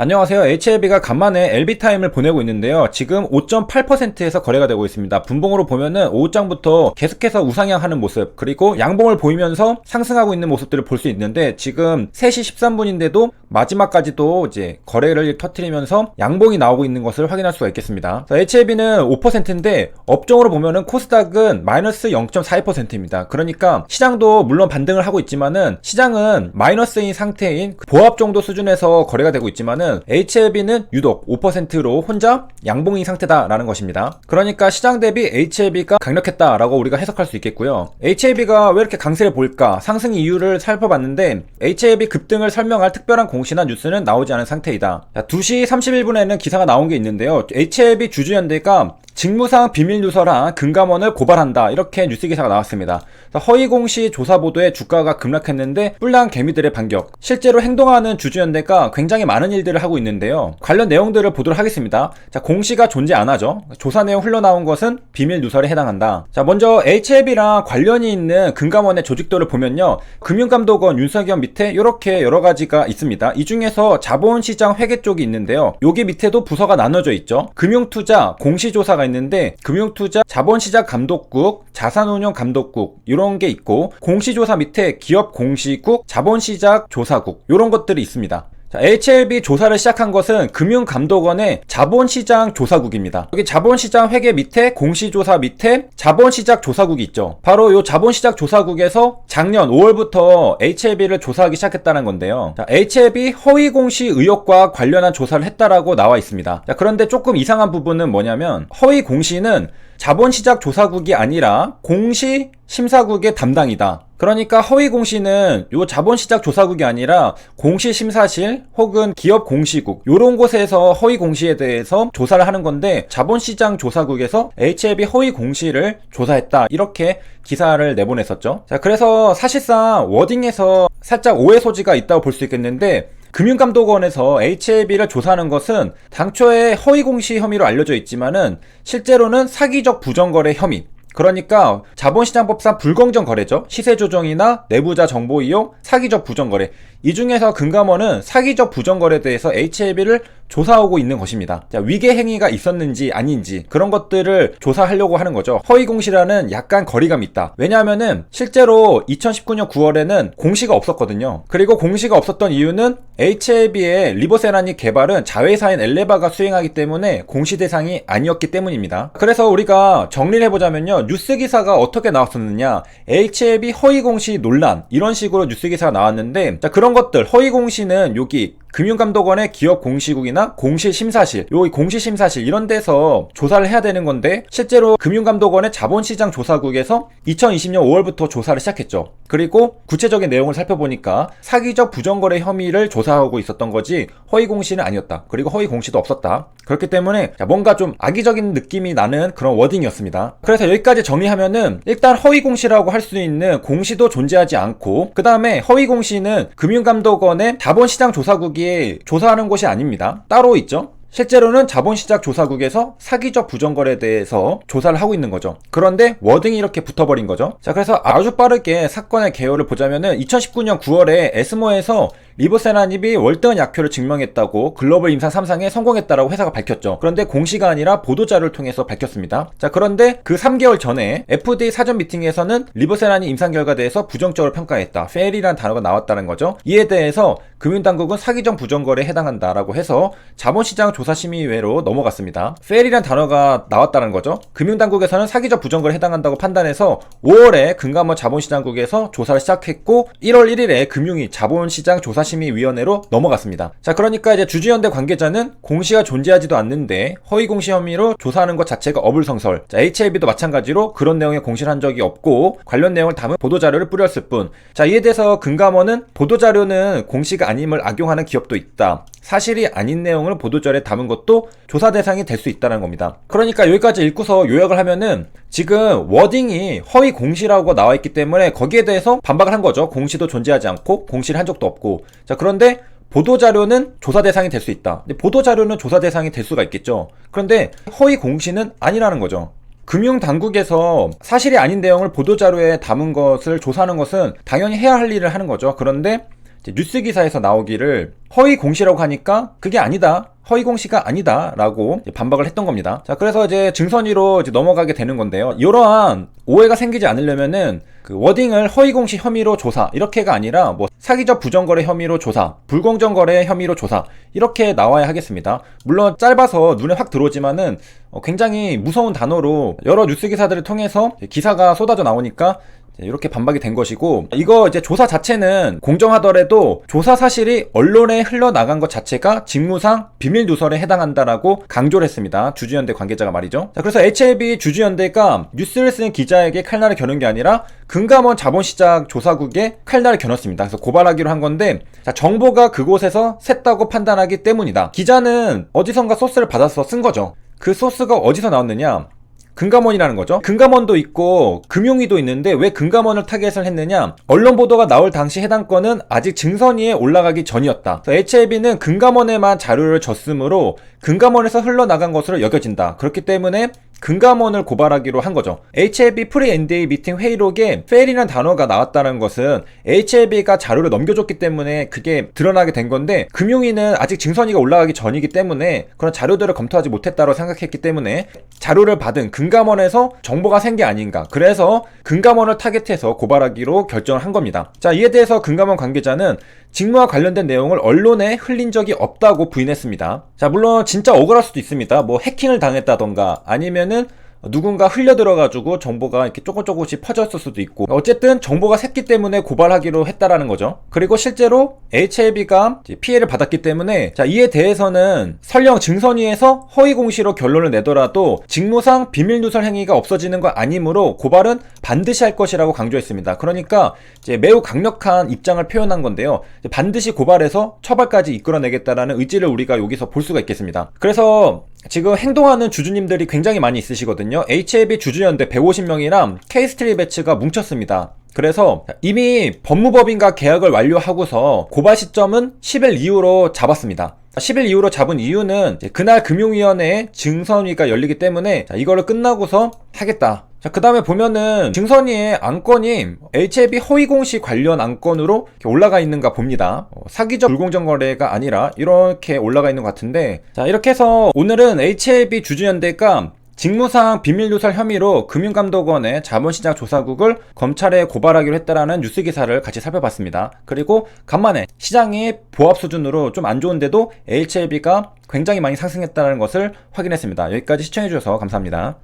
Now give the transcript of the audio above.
안녕하세요. HLB가 간만에 LB타임을 보내고 있는데요. 지금 5.8%에서 거래가 되고 있습니다. 분봉으로 보면은 오후장부터 계속해서 우상향하는 모습, 그리고 양봉을 보이면서 상승하고 있는 모습들을 볼 수 있는데 지금 3시 13분인데도 마지막까지도 이제 거래를 터트리면서 양봉이 나오고 있는 것을 확인할 수가 있겠습니다. HLB는 5%인데 업종으로 보면은 코스닥은 마이너스 0.42%입니다. 그러니까 시장도 물론 반등을 하고 있지만은 시장은 마이너스인 상태인 보합 정도 수준에서 거래가 되고 있지만은 HLB는 유독 5%로 혼자 양봉인 상태다라는 것입니다. 그러니까 시장 대비 HLB가 강력했다라고 우리가 해석할 수 있겠고요. HLB가 왜 이렇게 강세를 보일까? 상승 이유를 살펴봤는데 HLB 급등을 설명할 특별한 공 시나 뉴스는 나오지 않은 상태이다. 자, 2시 31분에는 기사가 나온 게 있는데요. HLB 주주연대가 직무상 비밀 누설한 금감원을 고발한다 이렇게 뉴스 기사가 나왔습니다. 허위 공시 조사 보도에 주가가 급락했는데 뿔난 개미들의 반격. 실제로 행동하는 주주연대가 굉장히 많은 일들을 하고 있는데요. 관련 내용들을 보도록 하겠습니다. 자 공시가 존재 안 하죠. 조사 내용 흘러나온 것은 비밀 누설에 해당한다. 자 먼저 HLB랑 관련이 있는 금감원의 조직도를 보면요. 금융감독원 윤석열 밑에 이렇게 여러 가지가 있습니다. 이 중에서 자본시장 회계 쪽이 있는데요. 여기 밑에도 부서가 나눠져 있죠. 금융투자 공시조사가 있는데 금융투자 자본시장 감독국, 자산운용 감독국 이런 게 있고 공시조사 밑에 기업 공시국, 자본시장 조사국 이런 것들이 있습니다. 자, HLB 조사를 시작한 것은 금융감독원의 자본시장 조사국입니다. 여기 자본시장 회계 밑에 공시조사 밑에 자본시장 조사국이 있죠. 바로 이 자본시장 조사국에서 작년 5월부터 HLB를 조사하기 시작했다는 건데요. 자, HLB 허위 공시 의혹과 관련한 조사를 했다라고 나와 있습니다. 자, 그런데 조금 이상한 부분은 뭐냐면 허위 공시는 자본시장 조사국이 아니라 공시 심사국의 담당이다. 그러니까 허위 공시는 요 자본시장 조사국이 아니라 공시심사실 혹은 기업 공시국 요런 곳에서 허위 공시에 대해서 조사를 하는 건데 자본시장 조사국에서 HLB 허위 공시를 조사했다 이렇게 기사를 내보냈었죠. 자 그래서 사실상 워딩에서 살짝 오해 소지가 있다고 볼 수 있겠는데 금융감독원에서 HLB를 조사하는 것은 당초에 허위 공시 혐의로 알려져 있지만은 실제로는 사기적 부정거래 혐의 그러니까 자본시장법상 불공정 거래죠. 시세 조정이나 내부자 정보 이용, 사기적 부정 거래. 이 중에서 금감원은 사기적 부정 거래에 대해서 HLB를 조사하고 있는 것입니다. 자, 위계 행위가 있었는지 아닌지 그런 것들을 조사하려고 하는 거죠. 허위 공시라는 약간 거리감이 있다. 왜냐하면은 실제로 2019년 9월에는 공시가 없었거든요. 그리고 공시가 없었던 이유는 HLB의 리버세라니 개발은 자회사인 엘레바가 수행하기 때문에 공시 대상이 아니었기 때문입니다. 그래서 우리가 정리를 해보자면요. 뉴스 기사가 어떻게 나왔었느냐. HLB 허위 공시 논란 이런 식으로 뉴스 기사가 나왔는데 자, 그런 것들 허위 공시는 여기 금융감독원의 기업 공시국이나 공시심사실, 요 공시심사실 이런 데서 조사를 해야 되는 건데 실제로 금융감독원의 자본시장 조사국에서 2020년 5월부터 조사를 시작했죠. 그리고 구체적인 내용을 살펴보니까 사기적 부정거래 혐의를 조사하고 있었던 거지 허위 공시는 아니었다. 그리고 허위 공시도 없었다. 그렇기 때문에 뭔가 좀 악의적인 느낌이 나는 그런 워딩이었습니다. 그래서 여기까지 정리하면은 일단 허위 공시라고 할 수 있는 공시도 존재하지 않고 그 다음에 허위 공시는 금융감독원의 자본시장 조사국이 조사하는 곳이 아닙니다. 따로 있죠. 실제로는 자본시장 조사국에서 사기적 부정거래에 대해서 조사를 하고 있는 거죠. 그런데 워딩이 이렇게 붙어버린 거죠. 자, 그래서 아주 빠르게 사건의 개요를 보자면은 2019년 9월에 에스모에서 리보세라닙이 월등한 약효를 증명했다고 글로벌 임상 3상에 성공했다라고 회사가 밝혔죠. 그런데 공시가 아니라 보도자료를 통해서 밝혔습니다. 자, 그런데 그 3개월 전에 FDA 사전 미팅에서는 리보세라닙 임상 결과에 대해서 부정적으로 평가했다. fail이라는 단어가 나왔다는 거죠. 이에 대해서 금융당국은 사기적 부정거래에 해당한다라고 해서 자본시장 조사심의회로 넘어갔습니다. fail이라는 단어가 나왔다는 거죠. 금융당국에서는 사기적 부정거래에 해당한다고 판단해서 5월에 금감원 자본시장국에서 조사를 시작했고 1월 1일에 금융위 자본시장 조사심의위원회로 넘어갔습니다. 자 그러니까 이제 주주연대 관계자는 공시가 존재하지도 않는데 허위 공시 혐의로 조사하는 것 자체가 어불성설. 자 HLB도 마찬가지로 그런 내용의 공시를 한 적이 없고 관련 내용을 담은 보도자료를 뿌렸을 뿐. 자 이에 대해서 금감원은 보도자료는 공시가 아님을 악용하는 기업도 있다. 사실이 아닌 내용을 보도자료에 담은 것도 조사 대상이 될 수 있다는 겁니다. 그러니까 여기까지 읽고서 요약을 하면은 지금 워딩이 허위 공시라고 나와 있기 때문에 거기에 대해서 반박을 한 거죠. 공시도 존재하지 않고 공시를 한 적도 없고. 자, 그런데 보도자료는 조사 대상이 될 수 있다. 보도자료는 조사 대상이 될 수가 있겠죠. 그런데 허위 공시는 아니라는 거죠. 금융당국에서 사실이 아닌 내용을 보도자료에 담은 것을 조사하는 것은 당연히 해야 할 일을 하는 거죠. 그런데 뉴스 기사에서 나오기를 허위 공시라고 하니까 그게 아니다. 허위 공시가 아니다라고 반박을 했던 겁니다. 자, 그래서 이제 증선위로 이제 넘어가게 되는 건데요. 이러한 오해가 생기지 않으려면은 그 워딩을 허위 공시 혐의로 조사 이렇게가 아니라 뭐 사기적 부정거래 혐의로 조사, 불공정 거래 혐의로 조사 이렇게 나와야 하겠습니다. 물론 짧아서 눈에 확 들어오지만은 어, 굉장히 무서운 단어로 여러 뉴스 기사들을 통해서 기사가 쏟아져 나오니까 이렇게 반박이 된 것이고 이거 이제 조사 자체는 공정하더라도 조사 사실이 언론에 흘러나간 것 자체가 직무상 비밀 누설에 해당한다라고 강조를 했습니다. 주주연대 관계자가 말이죠. 자, 그래서 HLB 주주연대가 뉴스를 쓴 기자에게 칼날을 겨눈 게 아니라 금감원 자본시장 조사국에 칼날을 겨눴습니다. 그래서 고발하기로 한 건데 자, 정보가 그곳에서 샜다고 판단하기 때문이다. 기자는 어디선가 소스를 받아서 쓴 거죠. 그 소스가 어디서 나왔느냐? 금감원이라는 거죠. 금감원도 있고 금융위도 있는데 왜 금감원을 타겟을 했느냐? 언론 보도가 나올 당시 해당 건은 아직 증선위에 올라가기 전이었다. HLB는 금감원에만 자료를 줬으므로 금감원에서 흘러나간 것으로 여겨진다. 그렇기 때문에 금감원을 고발하기로 한 거죠. HLB 프리 NDA 미팅 회의록에 fail이라는 단어가 나왔다는 것은 HLB가 자료를 넘겨줬기 때문에 그게 드러나게 된 건데 금융위는 아직 증선위가 올라가기 전이기 때문에 그런 자료들을 검토하지 못했다고 생각했기 때문에 자료를 받은 금감원에서 정보가 생게 아닌가. 그래서 금감원을 타겟해서 고발하기로 결정을 한 겁니다. 자, 이에 대해서 금감원 관계자는 직무와 관련된 내용을 언론에 흘린 적이 없다고 부인했습니다. 자, 물론 진짜 억울할 수도 있습니다. 뭐 해킹을 당했다던가 아니면은 누군가 흘려 들어가지고 정보가 이렇게 조금 조금씩 퍼졌을 수도 있고 어쨌든 정보가 샜기 때문에 고발하기로 했다라는 거죠. 그리고 실제로 HLB가 피해를 받았기 때문에 자 이에 대해서는 설령 증선위에서 허위 공시로 결론을 내더라도 직무상 비밀 누설 행위가 없어지는 거 아니므로 고발은 반드시 할 것이라고 강조했습니다. 그러니까 이제 매우 강력한 입장을 표현한 건데요. 반드시 고발해서 처벌까지 이끌어내겠다라는 의지를 우리가 여기서 볼 수가 있겠습니다. 그래서 지금 행동하는 주주님들이 굉장히 많이 있으시거든요. HLB 주주연대 150명이랑 K스트리 배치가 뭉쳤습니다. 그래서 이미 법무법인과 계약을 완료하고서 고발 시점은 10일 이후로 잡았습니다. 10일 이후로 잡은 이유는 그날 금융위원회에 증선위가 열리기 때문에 이거를 끝나고서 하겠다. 자, 그 다음에 보면은 증선위의 안건이 HLB 허위공시 관련 안건으로 올라가 있는가 봅니다. 어, 사기적 불공정 거래가 아니라 이렇게 올라가 있는 것 같은데 자, 이렇게 해서 오늘은 HLB 주주연대가 직무상 비밀누설 혐의로 금융감독원의 자본시장 조사국을 검찰에 고발하기로 했다라는 뉴스 기사를 같이 살펴봤습니다. 그리고 간만에 시장이 보합 수준으로 좀 안 좋은데도 HLB가 굉장히 많이 상승했다는 것을 확인했습니다. 여기까지 시청해주셔서 감사합니다.